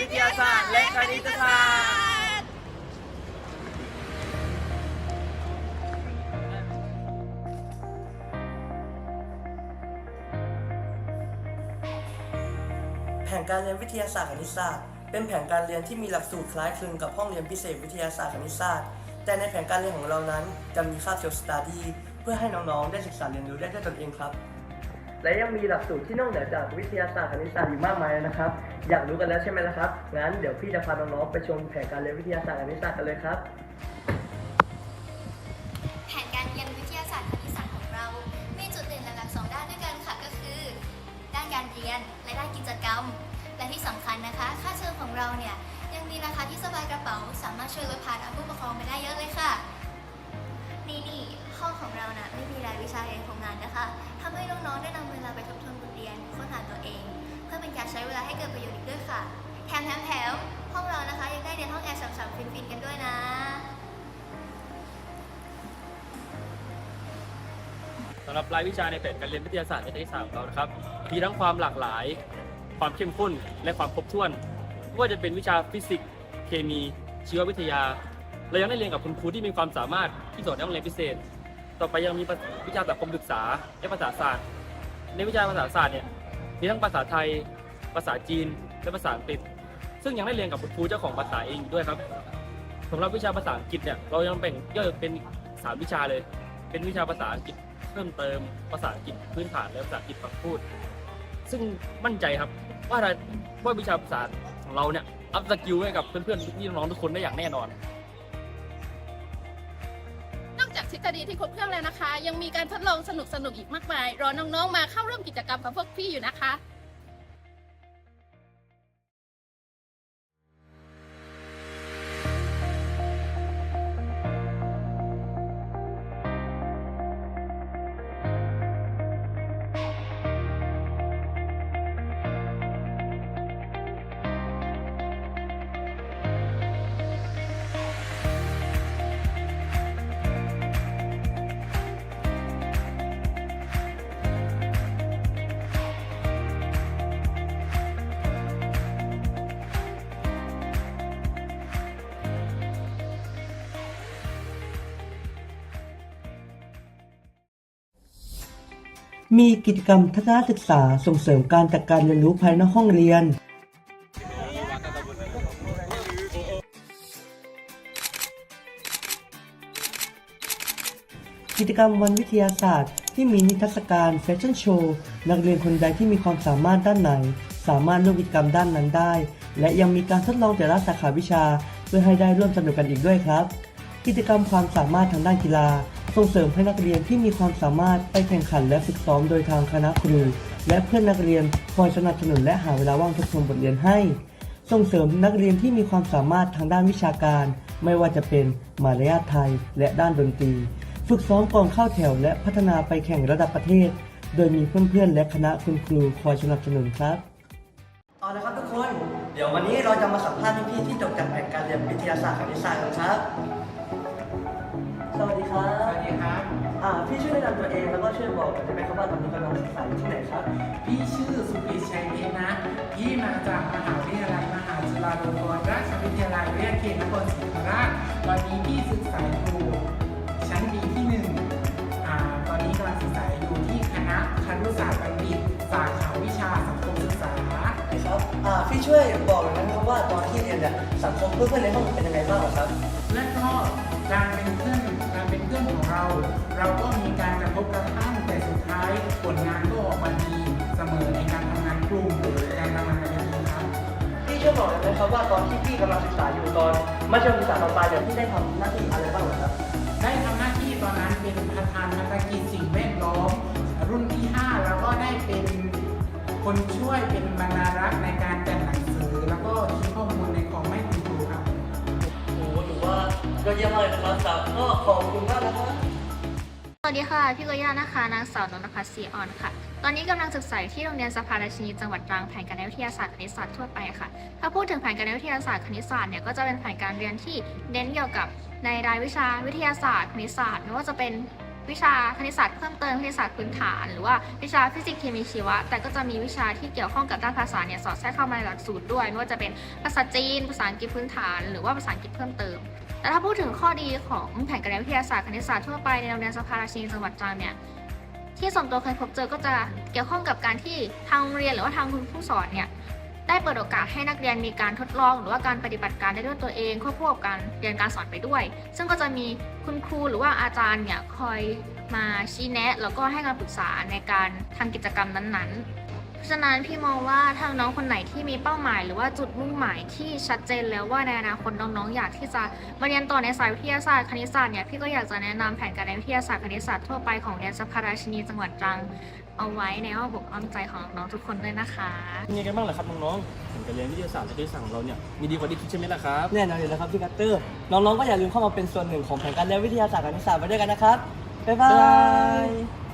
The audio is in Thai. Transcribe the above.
วิทยาศาสตร์ และคณิตศาสตร์ แผนการเรียนวิทยาศาสตร์คณิตศาสตร์ เป็นแผนการเรียนที่มีหลักสูตรคล้ายคลึงกับห้องเรียนพิเศษวิทยาศาสตร์คณิตศาสตร์ แต่ในแผนการเรียนของเรานั้นจะมีค่าบเซลสตาดีเพื่อให้น้องๆ ได้ศึกษาเรียนรู้ได้ด้วยตนเองครับ และยังมีหลักสูตรที่นอกเหนือจากวิทยาศาสตร์คณิตศาสตร์อยู่มากมายนะครับ อยากรู้กันแล้วใช่ไหมล่ะครับ งั้นเดี๋ยวพี่จะพาน้องๆไปชมแผนการเรียนวิทยาศาสตร์คณิตศาสตร์กันเลยครับ แผนการเรียนวิทยาศาสตร์คณิตศาสตร์ของเรา มีจุดเด่นหลักๆสองด้านด้วยกันค่ะ ก็คือ ด้านการเรียนและด้านกิจกรรม และที่สำคัญนะคะ ค่าเทอมของเราเนี่ยยังมีราคาที่สบายกระเป๋า สามารถช่วยลดภาระผู้ปกครองไปได้เยอะเลยค่ะ นี่นี่ ของเรานะ่ะไม่มีรายวิชาเรียนของงานนะคะทำให้น้องๆได้นำเวลาไปทบทวนบทเรียนค้นหาตัวเอง เพื่อเป็นการใช้เวลาให้เกิดประโยชน์อีกด้วยค่ะ แถมแถมแถมห้องเรานะคะยังได้เรียนห้องแอร์ฉ่ำๆฟินๆกันด้วยนะสำหรับรายวิชาในแผนการเรียนวิทยาศาสตร์และคณิตศาสตร์ของเรานะครับมีทั้งความหลากหลาย ความเข้มข้น และความครบถ้วนไม่ว่าจะเป็นวิชาฟิสิกส์เคมี ชีววิทยาเรายังได้เรียนกับคุณครูที่มีความสามารถที่สอนในห้องเรียนพิเศษ ต่อไปยังมีวิชาสังคมศึกษาและภาษาศาสตร์ ในวิชาภาษาศาสตร์เนี่ยมีทั้งภาษาไทย ภาษาจีน และภาษาอังกฤษ ซึ่งยังได้เรียนกับคุณครูเจ้าของภาษาเองด้วยครับสำหรับวิชาภาษาอังกฤษเนี่ยเรายังแบ่งย่อยเป็นสามวิชาเลย เป็นวิชาภาษาอังกฤษเพิ่มเติมภาษาอังกฤษพื้นฐานและภาษาอังกฤษฟังพูด ซึ่งมั่นใจครับว่าเราว่าวิชาภาษาของเราเนี่ยอัพสกิลให้กับเพื่อนๆพี่น้องๆทุกคนได้อย่างแน่นอน ฤษฎีที่ครบเครื่องแล้วนะคะ ยังมีการทดลองสนุกๆอีกมากมาย รอน้องๆมาเข้าร่วมกิจกรรมกับพวกพี่อยู่นะคะ มีกิจกรรมทัศนศึกษาส่งเสริมการจัดการเรียนรู้ภายในห้องเรียน กิจกรรมวันวิทยาศาสตร์ ที่มีนิทรรศการแฟชั่นโชว์นักเรียนคนใดที่มีความสามารถด้านไหน สามารถร่วมกิจกรรมด้านนั้นได้ และยังมีการทดลองแต่ละสาขาวิชา เพื่อให้ได้ร่วมสนุกกันอีกด้วยครับ กิจกรรมความสามารถทางด้านกีฬา ส่งเสริมให้นักเรียนที่มีความสามารถไปแข่งขันและฝึกซ้อมโดยทางคณะครู และเพื่อนนักเรียนคอยสนับสนุนและหาเวลาว่างทบทวนบทเรียนให้ ส่งเสริมนักเรียนที่มีความสามารถทางด้านวิชาการ ไม่ว่าจะเป็นมารยาทไทย และด้านดนตรี ฝึกซ้อมก่อนเข้าแถว และพัฒนาไปแข่งระดับประเทศ โดยมีเพื่อนๆและคณะคุณครูคอยสนับสนุนครับเอาละครับทุกคน เดี๋ยววันนี้เราจะมาสัมภาษณ์พี่ๆที่จบจากแผนการเรียนวิทยาศาสตร์คณิตศาสตร์กันครับ สวัสดีครับสวัสดีครับอ่าพี่ช่วยแนะนำตัวเองแล้วก็ช่วยบอกหน่อยได้ไหมครับว่าตอนนี้กำลังศึกษาอยู่ที่ไหนครับ พี่ชื่อสุกฤตชัยเพชรนะ พี่มาจากมหาวิทยาลัยมหาจุฬาลงกรณราชวิทยาลัยวิทยาเขตนครศรีธรรมราชตอนนี้พี่ศึกษาอยู่ชั้นปีที่หนึ่งอ่าตอนนี้กำลังศึกษาอยู่ที่คณะครุศาสตร์บัณฑิตสาขาวิชาสังคมศึกษาครับอ่าพี่ช่วยบอกหน่อยนะครับว่าตอนที่เรียนเนี่ยสังคมเพื่อนๆในห้องเป็นยังไงบ้างเหรอครับ และก็การเป็นเพื่อนการ เป็นเพื่อนของเรา เราก็มีการกระทบกระทั่งแต่สุดท้ายผลงานก็ออกมาดีเสมอในการทำงานกลุ่มการทำงานกันเป็นทีมครับพี่ช่วยบอกหน่อยนะครับว่าตอนที่พี่กำลังศึกษาอยู่ตอนมัธยมศึกษาต่อไปเนี่ยพี่ได้ทำหน้าที่อะไรบ้างเหรอครับ ได้ทำหน้าที่ตอนนั้นเป็นประธานภารกิจสิ่งแวดล้อม รุ่นที่ 5 แล้วก็ได้เป็นคนช่วยเป็นบรรณารักษ์ในการจัด เยี่ยมมากเลยนะครับแต่ก็ขอบคุณมากนะครับสวัสดีค่ะ พี่กอย่านะคะ นางสาวนนทพัฒน์ศรีอ่อนค่ะ ตอนนี้กำลังศึกษาที่โรงเรียนสภาราชินีจังหวัดตรังแผนการวิทยาศาสตร์คณิตศาสตร์ทั่วไปค่ะ ถ้าพูดถึงแผนการวิทยาศาสตร์คณิตศาสตร์เนี่ยก็จะเป็นแผนการเรียนที่เน้นเกี่ยวกับในรายวิชาวิทยาศาสตร์คณิตศาสตร์ไม่ว่าจะเป็นวิชาคณิตศาสตร์เพิ่มเติมคณิตศาสตร์พื้นฐาน หรือว่าวิชาฟิสิกส์เคมีชีวะ แต่ก็จะมีวิชาที่เกี่ยวข้องกับด้านภาษาเนี่ยสอดแทรกเข้ามาในหลักสูตรด้วยไม่ว่าจะเป็นภาษาจีน ภาษาอังกฤษพื้นฐาน หรือว่าภาษาอังกฤษเพิ่มเติม แต่ถ้าพูดถึงข้อดีของแผนการเรียนวิทยาศาสตร์คณิตศาสตร์ทั่วไปในโรงเรียนสภาราชินีจังหวัดตรังเนี่ยที่ส่วนตัวเคยพบเจอก็จะเกี่ยวข้องกับการที่ทางโรงเรียนหรือว่าทางคุณผู้สอนเนี่ยได้เปิดโอกาสให้นักเรียนมีการทดลอง หรือว่าการปฏิบัติการได้ด้วยตัวเองควบคู่กับการเรียนการสอนไปด้วย ซึ่งก็จะมีคุณครูหรือว่าอาจารย์เนี่ยคอยมาชี้แนะ แล้วก็ให้คำปรึกษาในการทำกิจกรรมนั้นๆ เพราะฉะนั้นพี่มองว่าทางน้องคนไหนที่มีเป้าหมาย หรือว่าจุดมุ่งหมายที่ชัดเจนแล้วว่าในอนาคตน้องๆอยากที่จะมาเรียนต่อในสายวิทยาศาสตร์คณิตศาสตร์เนี่ยพี่ก็อยากจะแนะนำแผนการเรียนวิทยาศาสตร์คณิตศาสตร์ทั่วไปของเรียนสภาราชินีจังหวัดตรังเอาไว้ในอ้อมอกอ้อมใจของน้องทุกคนด้วยนะคะเป็นไงกันบ้างล่ะครับน้องๆผลการเรียนวิทยาศาสตร์และคณิตศาสตร์ของเราเนี่ยมีดีกว่าที่คิดใช่ไหมล่ะครับแน่นอนอยู่แล้วครับพี่กัตเตอร์น้องๆก็อย่าลืมเข้ามาเป็นส่วนหนึ่งของแผนการเรียนวิทยาศาสตร์การศึกษาไปด้วยกันนะครับบ๊ายบาย